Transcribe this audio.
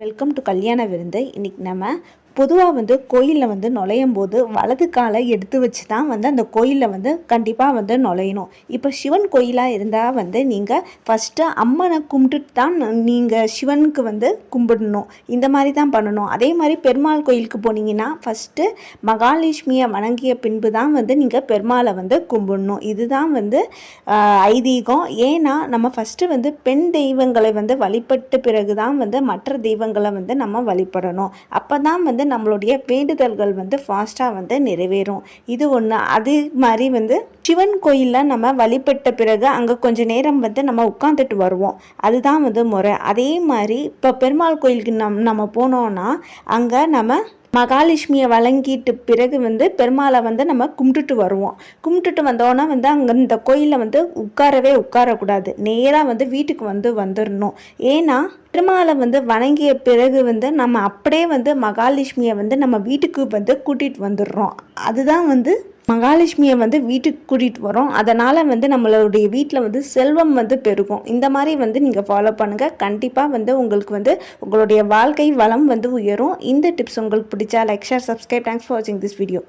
Welcome to கல்யாண விருந்து இன்னைக்கு நம்ம பொதுவாக வந்து கோயிலில் வந்து நுழையும் போது வலது காலை எடுத்து வச்சு தான் வந்து அந்த கோயிலில் வந்து கண்டிப்பாக வந்து நுழையணும். இப்போ சிவன் கோயிலாக இருந்தால் வந்து நீங்கள் ஃபஸ்ட்டு அம்மனை கும்பிட்டுட்டு தான் நீங்கள் சிவனுக்கு வந்து கும்பிடணும். இந்த மாதிரி தான் பண்ணணும். அதே மாதிரி பெருமாள் கோயிலுக்கு போனீங்கன்னா ஃபஸ்ட்டு மகாலட்சுமியை வணங்கிய பின்பு தான் வந்து நீங்கள் பெருமாளை வந்து கும்பிடணும். இதுதான் வந்து ஐதீகம். ஏன்னா நம்ம ஃபஸ்ட்டு வந்து பெண் தெய்வங்களை வந்து வழிபட்ட பிறகு தான் வந்து மற்ற தெய்வங்களை வந்து நம்ம வழிபடணும். அப்போ தான் வந்து நம்மளுடைய வேண்டுதல்கள் வந்து ஃபாஸ்ட்டாக வந்து நிறைவேறும். இது ஒன்று அதே மாதிரி வந்து சிவன் கோயிலில் நம்ம வழிபட்ட பிறகு அங்கே கொஞ்சம் நேரம் வந்து நம்ம உட்காந்துட்டு வருவோம். அதுதான் வந்து முறை. அதே மாதிரி இப்போ பெருமாள் கோயிலுக்கு நம் நம்ம போனோன்னா அங்கே நம்ம மகாலட்சுமியை வழங்கிட்டு பிறகு வந்து பெருமாளை வந்து நம்ம கும்பிட்டுட்டு வருவோம். கும்பிட்டுட்டு வந்தோன்னா வந்து அங்கே இந்த கோயிலில் வந்து உட்காரவே உட்காரக்கூடாது. நேராக வந்து வீட்டுக்கு வந்து வந்துடணும் ஏன்னா பெருமாளை வந்து வணங்கிய பிறகு வந்து நம்ம அப்படியே வந்து மகாலட்சுமியை வந்து நம்ம வீட்டுக்கு வந்து கூட்டிகிட்டு வந்துடுறோம். அதுதான் வந்து மகாலட்சுமியை வந்து வீட்டுக்கு கூட்டிகிட்டு வரோம். அதனால் வந்து நம்மளுடைய வீட்டில் வந்து செல்வம் வந்து பெருகும். இந்த மாதிரி வந்து நீங்கள் ஃபாலோ பண்ணுங்கள் கண்டிப்பாக வந்து உங்களுக்கு வந்து உங்களுடைய வாழ்க்கை வளம் வந்து உயரும். இந்த டிப்ஸ் உங்களுக்கு பிடிச்சா like share subscribe thanks for வாட்சிங் திஸ் வீடியோ